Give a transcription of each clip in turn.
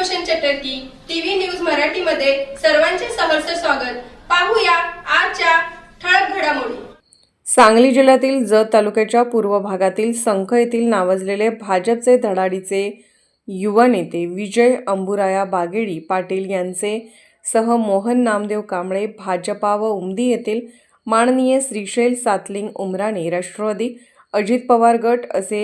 Roshan Chatarki TV news मराठीमध्ये सर्वांचे सहर्ष स्वागत. पाहूया आजच्या ठळक घडामोडी. सांगली जिल्ह्यातील जत तालुक्याच्या पूर्व भागातील संख येथील नावाजलेले भाजपचे धडाडीचे युवा नेते विजय अंबुराया बागेडी पाटील यांचे सह मोहन नामदेव कांबळे भाजपा व उमदी येथील माननीय श्रीशैल सातलिंग उमराणे राष्ट्रवादी अजित पवार गट असे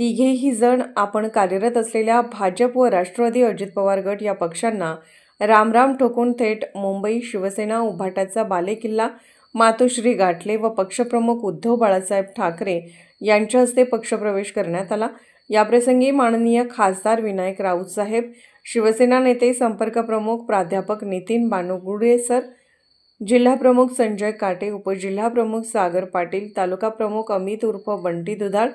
तिघेही जण आपण कार्यरत असलेल्या भाजप व राष्ट्रवादी अजित पवार गट या पक्षांना रामराम ठोकून थेट मुंबई शिवसेना उभाटाचा बालेकिल्ला मातोश्री गाठले व पक्षप्रमुख उद्धव बाळासाहेब ठाकरे यांच्या हस्ते पक्षप्रवेश करण्यात आला. याप्रसंगी माननीय खासदार विनायक राऊत साहेब शिवसेना नेते संपर्क प्रमुख प्राध्यापक नितीन बानुगुडे सर जिल्हा प्रमुख संजय काटे उपजिल्हाप्रमुख सागर पाटील तालुका प्रमुख अमित उर्फ बंटी दुधाळ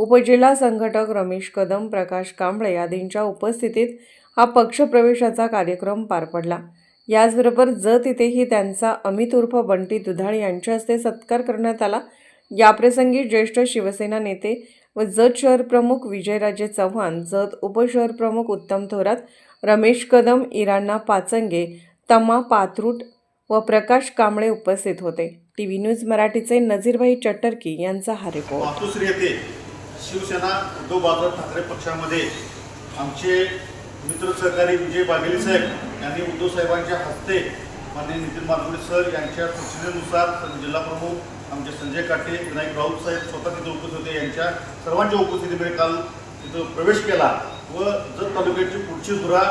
उपजिल्हा संघटक रमेश कदम प्रकाश कांबळे आदींच्या उपस्थितीत हा पक्षप्रवेशाचा कार्यक्रम पार पडला. याचबरोबर जत इथेही त्यांचा अमित उर्फ बंटी दुधाळ यांच्या हस्ते सत्कार करण्यात आला. याप्रसंगी ज्येष्ठ शिवसेना नेते व जत शहर प्रमुख विजयराजे चव्हाण जत उपशहर प्रमुख उत्तम थोरात रमेश कदम इराणा पाचंगे तमा पाथरूट व प्रकाश कांबळे उपस्थित होते. टी व्ही न्यूज मराठीचे नजीरभाई चट्टरकी यांचा हा रिपोर्ट. शिवसेना उद्धव बाळासाहेब ठाकरे पक्षामध्ये आमचे मित्र सहकारी विजय बागेली साहेब यांनी उद्धव साहेबांच्या हस्ते माननीय नितीन मातुडे सर यांच्या सूचनेनुसार जिल्हाप्रमुख आमचे संजय काटे विनायक राऊत साहेब स्वतः तिथे उपस्थित होते. यांच्या सर्वांच्या उपस्थितीमध्ये काल तिथं प्रवेश केला व जर तालुक्याची पुढची धुरा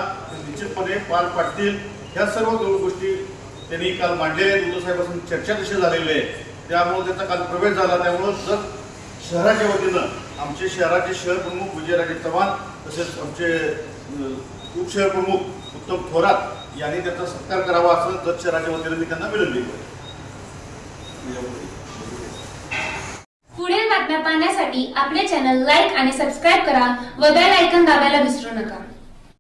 निश्चितपणे पार पाडतील. ह्या सर्व गोष्टी त्यांनी काल मांडलेल्या आहेत. उद्धव चर्चा कशी झालेली आहे? त्यामुळं त्याचा काल प्रवेश झाला. त्यामुळं जर शहराच्या वतीनं आमचे शहराचे शहर प्रमुख विजयराजे चव्हाण तसेच आमचे उपशहर प्रमुख उत्तम थोरात यांनी त्याचा सत्कार करावा असं गत शहराच्या वतीनं मी त्यांना विनंती पुढील बातम्या पाहण्यासाठी आपले चॅनल लाईक आणि सबस्क्राईब करा व बेल आयकन दाबायला विसरू नका.